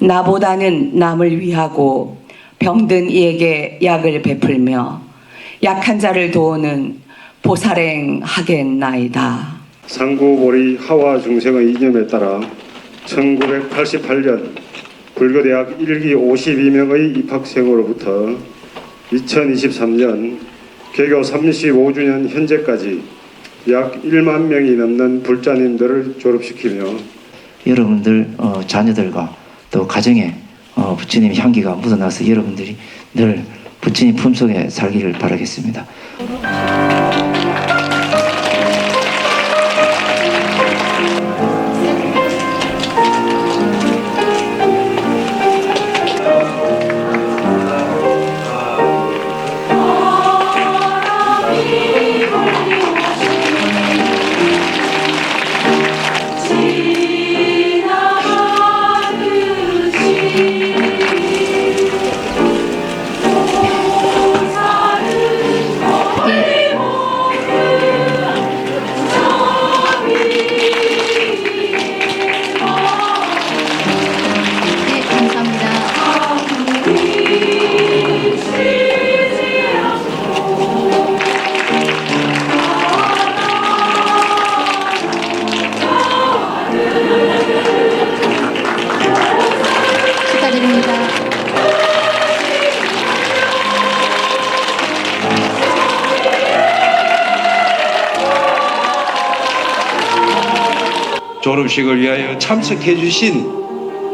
나보다는 남을 위하고 병든 이에게 약을 베풀며 약한 자를 도우는 보살행하겠나이다. 상구보리 하와 중생의 이념에 따라 1988년 불교대학 1기 52명의 입학생으로부터 2023년 개교 35주년 현재까지 약 1만 명이 넘는 불자님들을 졸업시키며 여러분들 어, 자녀들과 또 가정에 어, 부처님 향기가 묻어나서 여러분들이 늘 부처님 품속에 살기를 바라겠습니다. 졸업식을 위하여 참석해 주신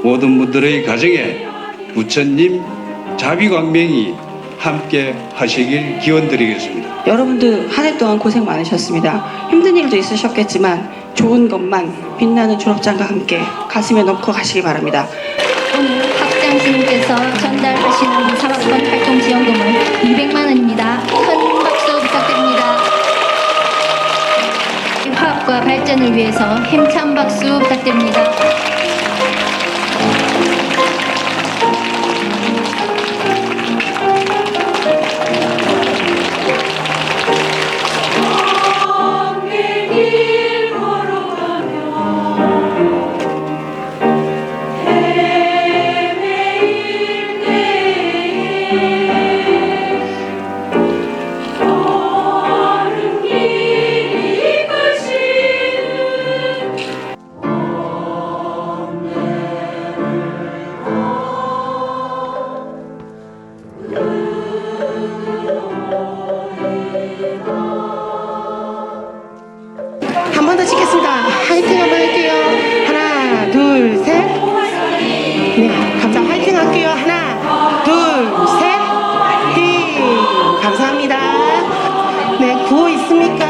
모든 분들의 가정에 부처님 자비광명이 함께 하시길 기원드리겠습니다. 여러분들 한 해 동안 고생 많으셨습니다. 힘든 일도 있으셨겠지만 좋은 것만 빛나는 졸업장과 함께 가슴에 넣고 가시기 바랍니다. 오늘 학장 스님께서 전달하시는 3학번 활동 지원금은 200만 원입니다. 화합과 발전을 위해서 힘찬 박수 부탁드립니다. 번 더 찍겠습니다. 화이팅 한번 할게요. 하나, 둘, 셋. 네, 감사. 화이팅 할게요. 하나, 둘, 셋. 띵. 감사합니다. 네, 구호 있습니까?